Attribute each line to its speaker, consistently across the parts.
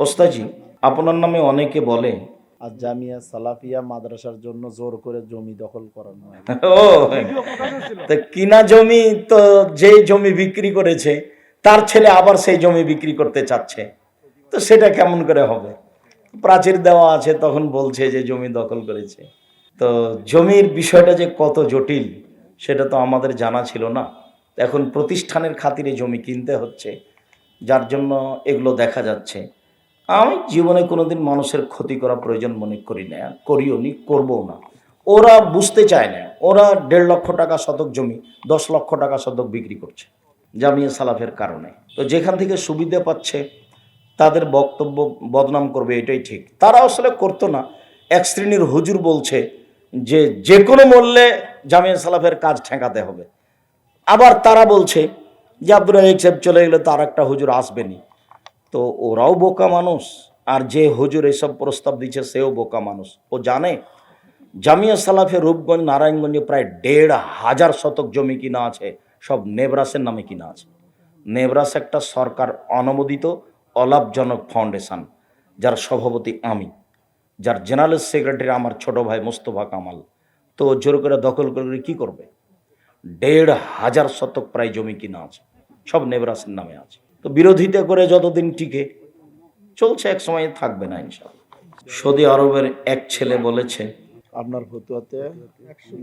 Speaker 1: ওস্তাজি আপনার নামে অনেকে বলে
Speaker 2: আর জামিয়া সালাফিয়া মাদ্রাসার জন্য জোর করে জমি দখল করানো হয়।
Speaker 1: ও তো কিনা জমি তো যে জমি বিক্রি করেছে তার ছেলে আবার সেই জমি বিক্রি করতে চাচ্ছে তো সেটা কেমন করে হবে? প্রাচীর দেওয়া আছে তখন বলছে যে জমি দখল করেছে। তো জমির বিষয়টা যে কত জটিল সেটা তো আমাদের জানা ছিল না। এখন প্রতিষ্ঠানের খাতিরে জমি কিনতে হচ্ছে যার জন্য এগুলো দেখা যাচ্ছে। আমি জীবনে কোনোদিন মানুষের ক্ষতি করা প্রয়োজন মনে করি না, করিও নি, করবও না। ওরা বুঝতে চায় না, ওরা দেড় লক্ষ টাকা শতক জমি, দশ লক্ষ টাকা শতক বিক্রি করছে জামিয়া সালাফের কারণে। তো যেখান থেকে সুবিধা পাচ্ছে, তাদের বক্তব্য বদনাম করবে, এটাই ঠিক। তারা আসলে করতো না। এক শ্রেণির হুজুর বলছে যে যে কোনো মূল্যে জামিয়া সালাফের কাজ ঠেকাতে হবে। আবার তারা বলছে যে আব্দুল সাহেব চলে গেলে তার একটা হুজুর আসবেনি তো ওরাও বোকা মানুষ, আর যে হুজুর এসব প্রস্তাব দিচ্ছে সেও বোকা মানুষ। ও জানে, জামিয়া সালাফে রূপগঞ্জ, নারায়ণগঞ্জে প্রায় দেড় হাজার শতক জমি কিনা আছে, সব নেবরাসের নামে কিনা আছে। নেবরাস একটা সরকার অনুমোদিত অলাভজনক ফাউন্ডেশন, যার সভাপতি আমি, যার জেনারেল সেক্রেটারি আমার ছোট ভাই মোস্তফা কামাল। তো জোর করে দখল করে কি করবে? দেড় হাজার শতক প্রায় জমি কিনা আছে, সব নেবরাসের নামে আছে। তো বিরোধিতা করে যতদিন টিকে চলছে এক সময় থাকবে না ইনশাল্লাহ। সৌদি আরবের এক ছেলে বলেছে
Speaker 2: আপনার ফতুয়াতে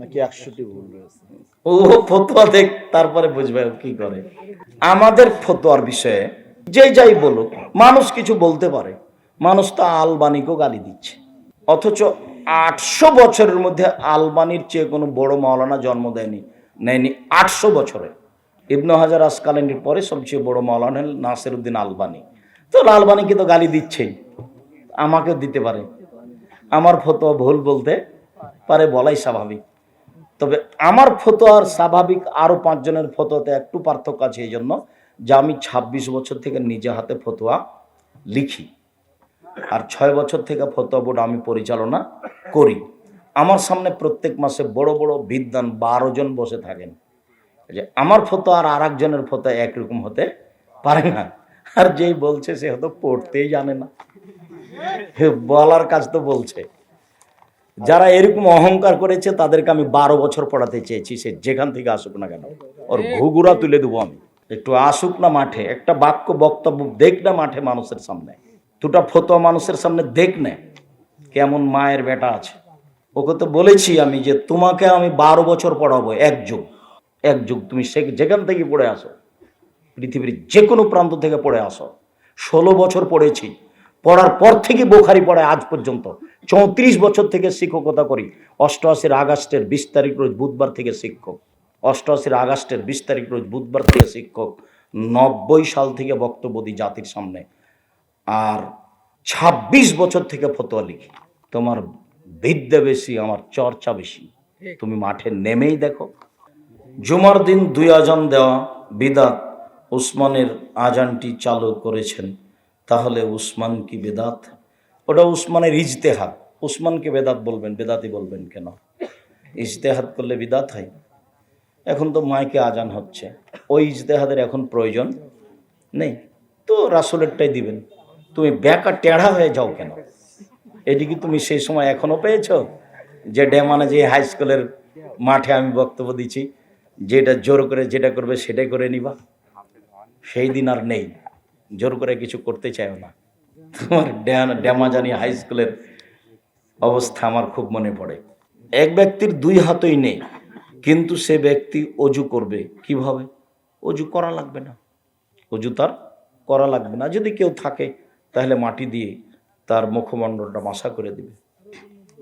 Speaker 2: নাকি একশোটি ভুল রয়েছে?
Speaker 1: ও ফতোয়া দেখ তারপরে বুঝবে কি করে। আমাদের ফতোয়ার বিষয়ে যে যাই বলুক মানুষ কিছু বলতে পারে মানুষ তো আলবানিকেও গালি দিচ্ছে। অথচ আটশো বছরের মধ্যে আলবানির চেয়ে কোনো বড় মাওলানা জন্ম দেয়নি নেয়নি আটশো বছরে। ইবনু হাজার আসকালানির পরে সবচেয়ে বড় মাওলানা হল নাসির উদ্দিন আলবানি। তো আলবানিকে তো গালি দিচ্ছেই, আমাকেও দিতে পারে। আমার ফতোয়া ভুল বলতে পারে, বলাই স্বাভাবিক। তবে আমার ফতোয়ার স্বাভাবিক আরও পাঁচজনের ফতোয়াতে একটু পার্থক্য আছে এই জন্য যে আমি ২৬ বছর থেকে নিজে হাতে ফতোয়া লিখি। আর ছয় বছর থেকে ফতোয়া বোর্ড আমি পরিচালনা করি। আমার সামনে প্রত্যেক মাসে বড় বড় বিদ্যান বারো জন বসে থাকেন। যে আমার ফতো আর আর একজনের ফতো একরকম হতে পারে না। আর যেই বলছে সে হয়তো পড়তেই জানে না। বলার কাজ তো বলছে। যারা এরকম অহংকার করেছে, তাদেরকে আমি বারো বছর পড়াতে চেয়েছি, সে যেখান থেকে আসুক না কেন, ওর ঘুঘুরা তুলে দেবো আমি। একটু আসুক না মাঠে, একটা বাক্য, বক্তব্য দেখ না মাঠে মানুষের সামনে। দুটা ফতোয়া মানুষের সামনে দেখ না, কেমন মায়ের বেটা আছে। ওকে তো বলেছি আমি যে তোমাকে আমি বারো বছর পড়াবো এক যুগ এক যুগ তুমি সে যেখান থেকে পড়ে আসো পৃথিবীর যে কোনো প্রান্ত থেকে পড়ে আসো ষোলো বছর পড়েছি পড়ার পর থেকে বোখারি পড়ায় আজ পর্যন্ত চৌত্রিশ বছর থেকে শিক্ষকতা করি অষ্টআশির আগস্টের বিশ তারিখ রোজ বুধবার থেকে শিক্ষক অষ্টআশির আগস্টের বিশ তারিখ রোজ বুধবার থেকে শিক্ষক নব্বই সাল থেকে বক্তব্য দিই জাতির সামনে আর ২৬ বছর থেকে ফতোয়া লিখি তোমার বিদ্যা বেশি আমার চর্চা বেশি তুমি মাঠে নেমেই দেখো। জুমার দিন দুই আজান দেওয়া বিদাত উসমানের আজানটি চালু করেছেন। তাহলে উসমান কি বেদাত? ওটা উসমানের ইজতেহাদ। উসমানকে বেদাত বলবেন বেদাতি বলবেন কেন? ইজতেহাদ করলে বিদাত হয়? এখন তো মাইকে আজান হচ্ছে। ওই ইজতেহাদের এখন প্রয়োজন নেই। তো রাসুলেরটাই দিবেন। তুমি ব্যাকা টেढ़া হয়ে যাও কেন? এদিকে তুমি সেই সময় এখনও পেয়েছ? যে ডেমানে যে হাই স্কুলের মাঠে আমি বক্তব্য দিচ্ছি যেটা জোর করে যেটা করবে সেটাই করে নিবা। সেই দিন আর নেই। জোর করে কিছু করতে চাইও না। তোমার ড্যা- ড্যামাজানি হাই স্কুলের অবস্থা আমার খুব মনে পড়ে। এক ব্যক্তির দুই হাতই নেই, কিন্তু সে ব্যক্তি অজু করবে। কীভাবে? অজু করা লাগবে না। অজু তার করা লাগবে না। যদি কেউ থাকে, তাহলে মাটি দিয়ে তার মুখমণ্ডলটা মাসা করে দিবে।